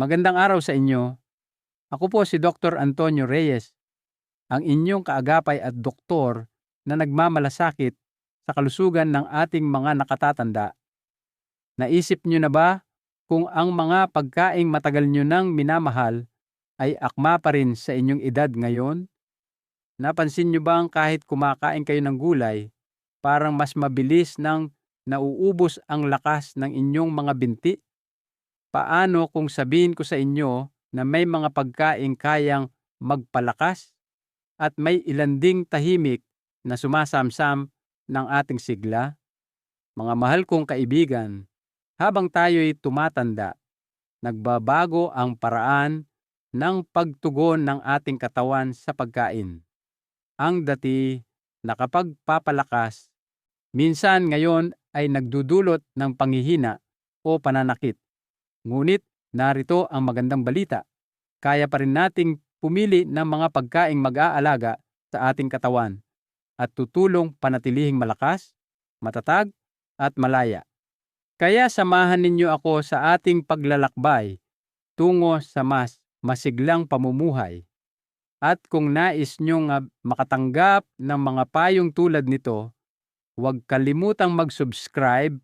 Magandang araw sa inyo. Ako po si Dr. Antonio Reyes, ang inyong kaagapay at doktor na nagmamalasakit sa kalusugan ng ating mga nakatatanda. Naisip nyo na ba kung ang mga pagkaing matagal nyo nang minamahal ay akma pa rin sa inyong edad ngayon? Napansin nyo bang kahit kumakain kayo ng gulay, parang mas mabilis nang nauubos ang lakas ng inyong mga binti? Paano kung sabihin ko sa inyo na may mga pagkain kayang magpalakas at may ilan ding tahimik na sumasamsam ng ating sigla? Mga mahal kong kaibigan, habang tayo'y tumatanda, nagbabago ang paraan ng pagtugon ng ating katawan sa pagkain. Ang dati na kapag papalakas, minsan ngayon ay nagdudulot ng panghihina o pananakit. Ngunit narito ang magandang balita. Kaya pa rin nating pumili ng mga pagkaing mag-aalaga sa ating katawan at tutulong panatilihing malakas, matatag at malaya. Kaya samahan ninyo ako sa ating paglalakbay tungo sa mas masiglang pamumuhay. At kung nais nyo nga makatanggap ng mga payong tulad nito, huwag kalimutang mag-subscribe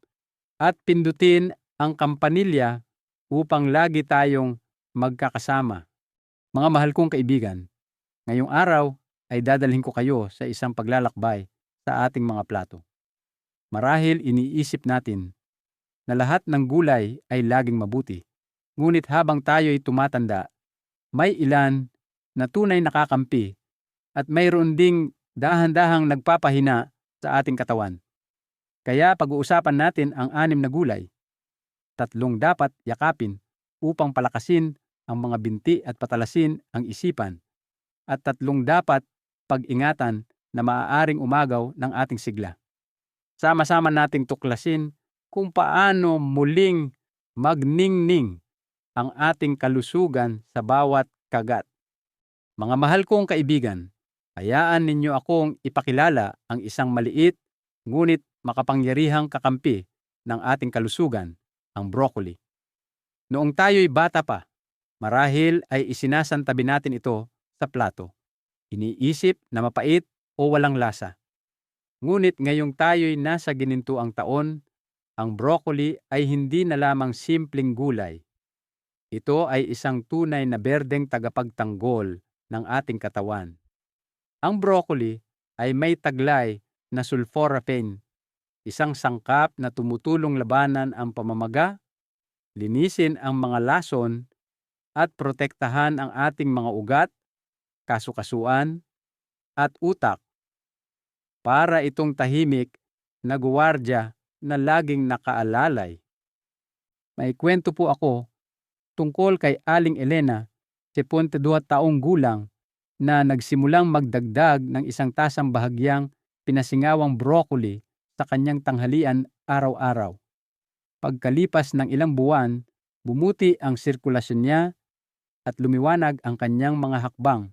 at pindutin ang kampanilya upang lagi tayong magkakasama. Mga mahal kong kaibigan, ngayong araw ay dadalhin ko kayo sa isang paglalakbay sa ating mga plato. Marahil iniisip natin na lahat ng gulay ay laging mabuti. Ngunit habang tayo'y tumatanda, may ilan na tunay nakakampi at mayroon ding dahan-dahang nagpapahina sa ating katawan. Kaya pag-uusapan natin ang anim na gulay. Tatlong dapat yakapin upang palakasin ang mga binti at patalasin ang isipan. At tatlong dapat pag-ingatan na maaaring umagaw ng ating sigla. Sama-sama nating tuklasin kung paano muling magningning ang ating kalusugan sa bawat kagat. Mga mahal kong kaibigan, hayaan ninyo akong ipakilala ang isang maliit ngunit makapangyarihang kakampi ng ating kalusugan, ang broccoli. Noong tayo'y bata pa, marahil ay isinasantabi natin ito sa plato. Iniisip na mapait o walang lasa. Ngunit ngayong tayo'y nasa ginintuang taon, ang broccoli ay hindi na lamang simpleng gulay. Ito ay isang tunay na berdeng tagapagtanggol ng ating katawan. Ang broccoli ay may taglay na sulforaphane, isang sangkap na tumutulong labanan ang pamamaga, linisin ang mga lason, at protektahan ang ating mga ugat, kasukasuan, at utak para itong tahimik na guwardya na laging nakaalalay. May kwento po ako tungkol kay Aling Elena 72 taong gulang na nagsimulang magdagdag ng isang tasang bahagyang pinasingawang broccoli sa kanyang tanghalian araw-araw. Pagkalipas ng ilang buwan, bumuti ang sirkulasyon niya at lumiwanag ang kanyang mga hakbang.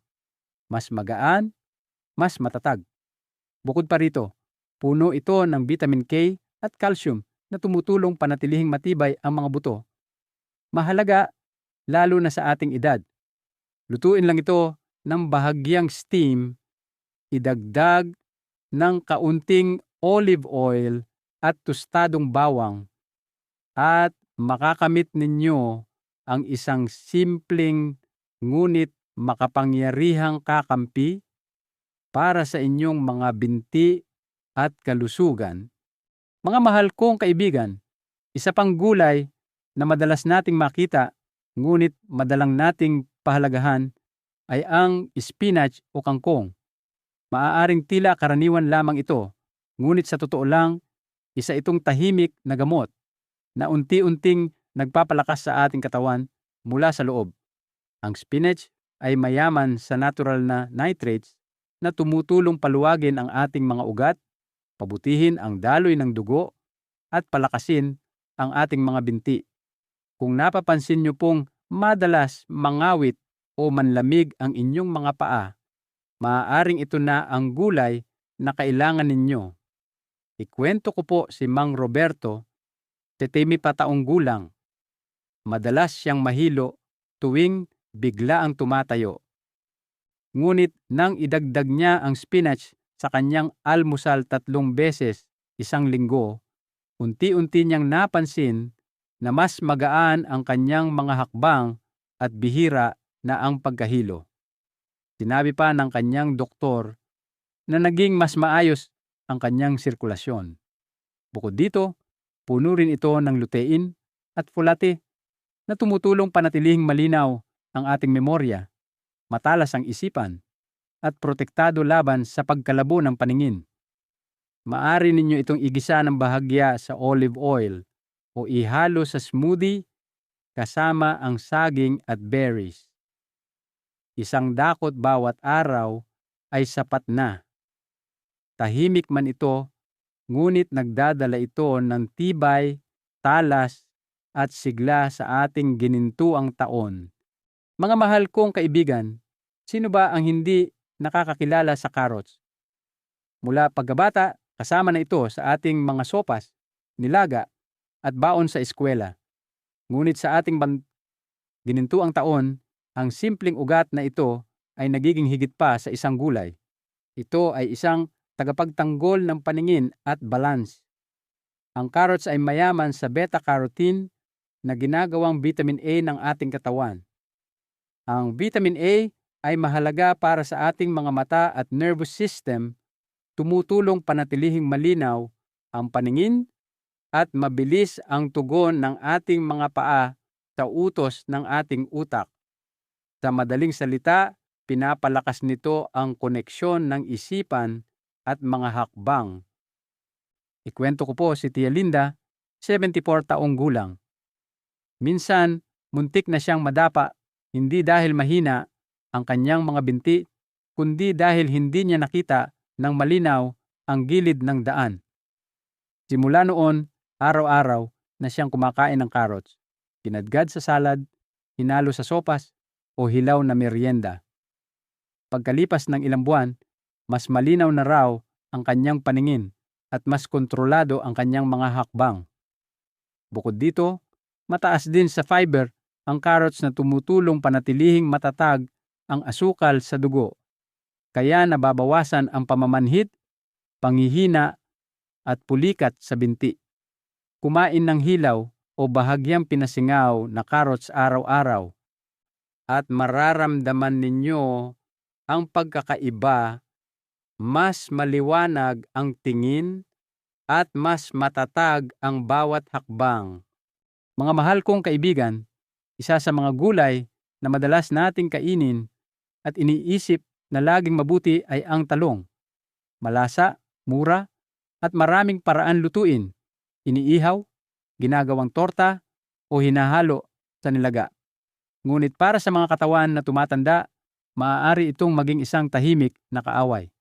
Mas magaan, mas matatag. Bukod pa rito, puno ito ng vitamin K at calcium na tumutulong panatilihing matibay ang mga buto. Mahalaga lalo na sa ating edad Lutuin lang ito ng bahagyang steam, idagdag ng kaunting olive oil at tostadong bawang at makakamit ninyo ang isang simpleng ngunit makapangyarihang kakampi para sa inyong mga binti at kalusugan. Mga mahal kong kaibigan, isa pang gulay na madalas nating makita ngunit madalang nating pahalagahan ay ang spinach o kangkong. Maaaring tila karaniwan lamang ito, ngunit sa totoo lang, isa itong tahimik na gamot na unti-unting nagpapalakas sa ating katawan mula sa loob. Ang spinach ay mayaman sa natural na nitrates na tumutulong paluwagin ang ating mga ugat, pabutihin ang daloy ng dugo, at palakasin ang ating mga binti. Kung napapansin nyo pong madalas mangawit o manlamig ang inyong mga paa, maaaring ito na ang gulay na kailangan ninyo. Ikwento ko po si Mang Roberto, tetemi pa taong gulang. Madalas siyang mahilo tuwing bigla ang tumatayo. Ngunit nang idagdag niya ang spinach sa kanyang almusal tatlong beses isang linggo, unti-unti niyang napansin na mas magaan ang kanyang mga hakbang at bihira na ang pagkahilo. Sinabi pa ng kanyang doktor na naging mas maayos ang kanyang sirkulasyon. Bukod dito, puno rin ito ng lutein at folate na tumutulong panatilihing malinaw ang ating memorya, matalas ang isipan, at protektado laban sa pagkalabo ng paningin. Maari ninyo itong igisa ng bahagya sa olive oil o ihalo sa smoothie kasama ang saging at berries. Isang dakot bawat araw ay sapat na. Tahimik man ito, ngunit nagdadala ito ng tibay, talas, at sigla sa ating ginintuang taon. Mga mahal kong kaibigan, sino ba ang hindi nakakakilala sa carrots? Mula pagkabata, kasama na ito sa ating mga sopas, nilaga, at baon sa eskwela. Ngunit sa ating ban- ginintuang taon, ang simpleng ugat na ito ay nagiging higit pa sa isang gulay. Ito ay isang tagapagtanggol ng paningin at balance. Ang carrots ay mayaman sa beta-carotene na ginagawang vitamin A ng ating katawan. Ang vitamin A ay mahalaga para sa ating mga mata at nervous system, tumutulong panatilihing malinaw ang paningin at mabilis ang tugon ng ating mga paa sa utos ng ating utak. Sa madaling salita, pinapalakas nito ang koneksyon ng isipan at mga hakbang. Ikwento ko po si Tia Linda, 74 taong gulang. Minsan, muntik na siyang madapa, hindi dahil mahina ang kanyang mga binti, kundi dahil hindi niya nakita ng malinaw ang gilid ng daan. Simula noon, araw-araw na siyang kumakain ng carrots, kinadgad sa salad, hinalo sa sopas, o hilaw na merienda. Pagkalipas ng ilang buwan, mas malinaw na raw ang kanyang paningin at mas kontrolado ang kanyang mga hakbang. Bukod dito, mataas din sa fiber ang carrots na tumutulong panatilihing matatag ang asukal sa dugo. Kaya nababawasan ang pamamanhit, panghihina at pulikat sa binti. Kumain ng hilaw o bahagyang pinasingaw na carrots araw-araw at mararamdaman ninyo ang pagkakaiba, mas maliwanag ang tingin at mas matatag ang bawat hakbang. Mga mahal kong kaibigan, isa sa mga gulay na madalas nating kainin at iniisip na laging mabuti ay ang talong. Malasa, mura, at maraming paraan lutuin. Iniihaw, ginagawang torta, o hinahalo sa nilaga. Ngunit para sa mga katawan na tumatanda, maaari itong maging isang tahimik na kaaway.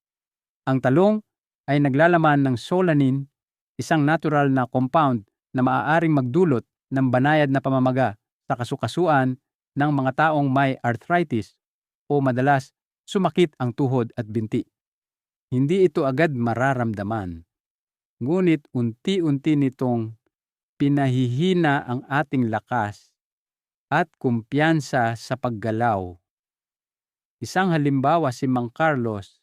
Ang talong ay naglalaman ng solanin, isang natural na compound na maaaring magdulot ng banayad na pamamaga sa kasukasuan ng mga taong may arthritis o madalas sumakit ang tuhod at binti. Hindi ito agad mararamdaman. Ngunit unti-unti nitong pinahihina ang ating lakas at kumpiyansa sa paggalaw. Isang halimbawa si Mang Carlos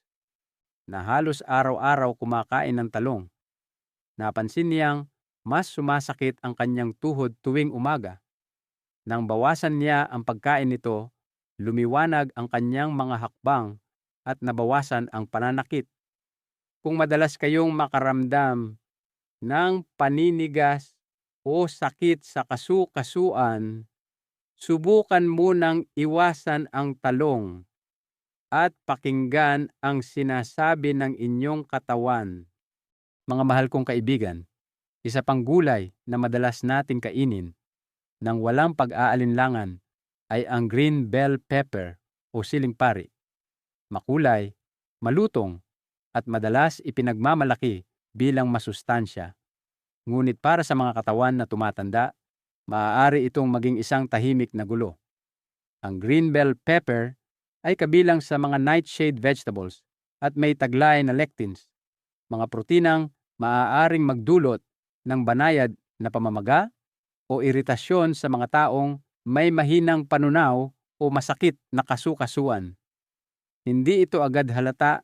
na halos araw-araw kumakain ng talong. Napansin niyang mas sumasakit ang kanyang tuhod tuwing umaga. Nang bawasan niya ang pagkain nito, lumiwanag ang kanyang mga hakbang at nabawasan ang pananakit. Kung madalas kayong makaramdam ng paninigas o sakit sa kasukasuan, subukan munang iwasan ang talong at pakinggan ang sinasabi ng inyong katawan. Mga mahal kong kaibigan, isa pang gulay na madalas nating kainin nang walang pag-aalinlangan ay ang green bell pepper o siling pari. Makulay, malutong, at madalas ipinagmamalaki bilang masustansya. Ngunit para sa mga katawan na tumatanda, maaari itong maging isang tahimik na gulo. Ang green bell pepper ay kabilang sa mga nightshade vegetables at may taglay na lectins, mga protinang maaaring magdulot ng banayad na pamamaga o iritasyon sa mga taong may mahinang panunaw o masakit na kasukasuan. Hindi ito agad halata.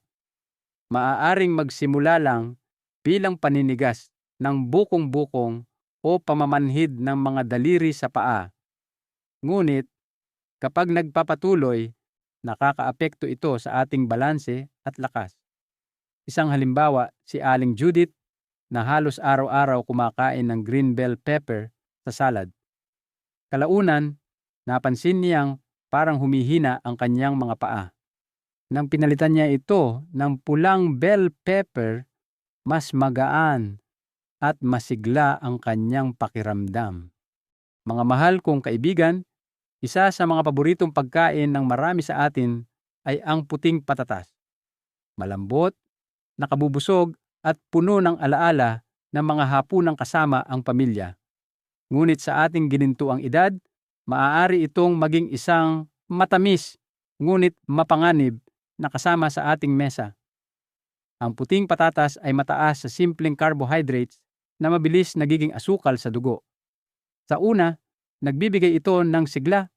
Maaaring magsimula lang bilang paninigas ng bukong-bukong o pamamanhid ng mga daliri sa paa. Ngunit, kapag nagpapatuloy, nakakaapekto ito sa ating balanse at lakas. Isang halimbawa, si Aling Judith na halos araw-araw kumakain ng green bell pepper sa salad. Kalaunan, napansin niyang parang humihina ang kanyang mga paa. Nang pinalitan niya ito ng pulang bell pepper, mas magaan at masigla ang kanyang pakiramdam. Mga mahal kong kaibigan, isa sa mga paboritong pagkain ng marami sa atin ay ang puting patatas. Malambot, nakabubusog at puno ng alaala ng mga hapunang kasama ang pamilya. Ngunit sa ating ginintuang edad, maaari itong maging isang matamis ngunit mapanganib na kasama sa ating mesa. Ang puting patatas ay mataas sa simpleng carbohydrates na mabilis nagiging asukal sa dugo. Sa una, nagbibigay ito ng sigla,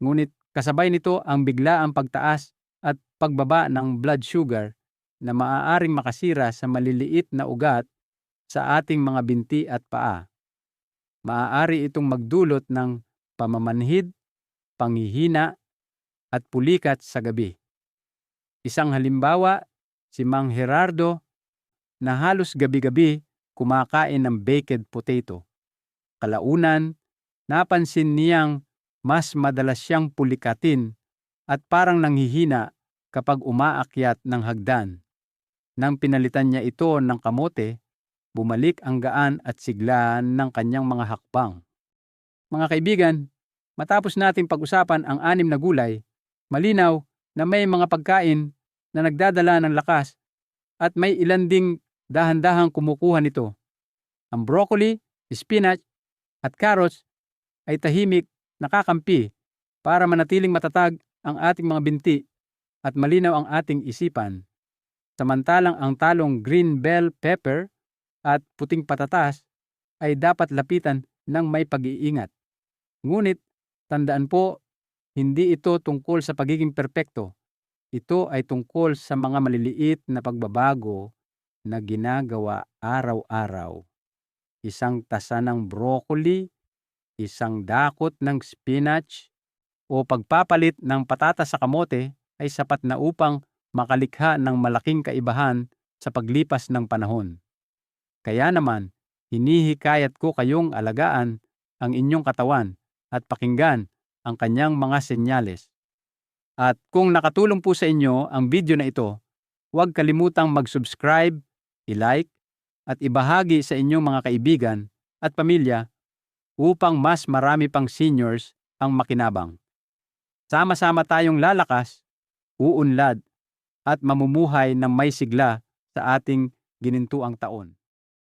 ngunit kasabay nito ang biglaang pagtaas at pagbaba ng blood sugar na maaaring makasira sa maliliit na ugat sa ating mga binti at paa. Maaari itong magdulot ng pamamanhid, panghihina, at pulikat sa gabi. Isang halimbawa, si Mang Gerardo na halos gabi-gabi kumakain ng baked potato. Kalaunan, napansin niyang mas madalas siyang pulikatin at parang nanghihina kapag umaakyat ng hagdan. Nang pinalitan niya ito ng kamote, bumalik ang gaan at siglaan ng kanyang mga hakbang. Mga kaibigan, matapos nating pag-usapan ang anim na gulay, malinaw na may mga pagkain na nagdadala ng lakas at may ilan ding dahan-dahang kumukuha nito. Ang broccoli, spinach, at carrots ay tahimik nakakampi para manatiling matatag ang ating mga binti at malinaw ang ating isipan. Samantalang ang talong green bell pepper at puting patatas ay dapat lapitan ng may pag-iingat. Ngunit, tandaan po, hindi ito tungkol sa pagiging perpekto. Ito ay tungkol sa mga maliliit na pagbabago na ginagawa araw-araw. Isang tasa ng broccoli, isang dakot ng spinach, o pagpapalit ng patatas sa kamote ay sapat na upang makalikha ng malaking kaibahan sa paglipas ng panahon. Kaya naman, hinihikayat ko kayong alagaan ang inyong katawan at pakinggan ang kanyang mga senyales. At kung nakatulong po sa inyo ang video na ito, huwag kalimutang mag-subscribe, i-like, at ibahagi sa inyong mga kaibigan at pamilya upang mas marami pang seniors ang makinabang. Sama-sama tayong lalakas, uunlad, at mamumuhay ng may sigla sa ating ginintuang taon.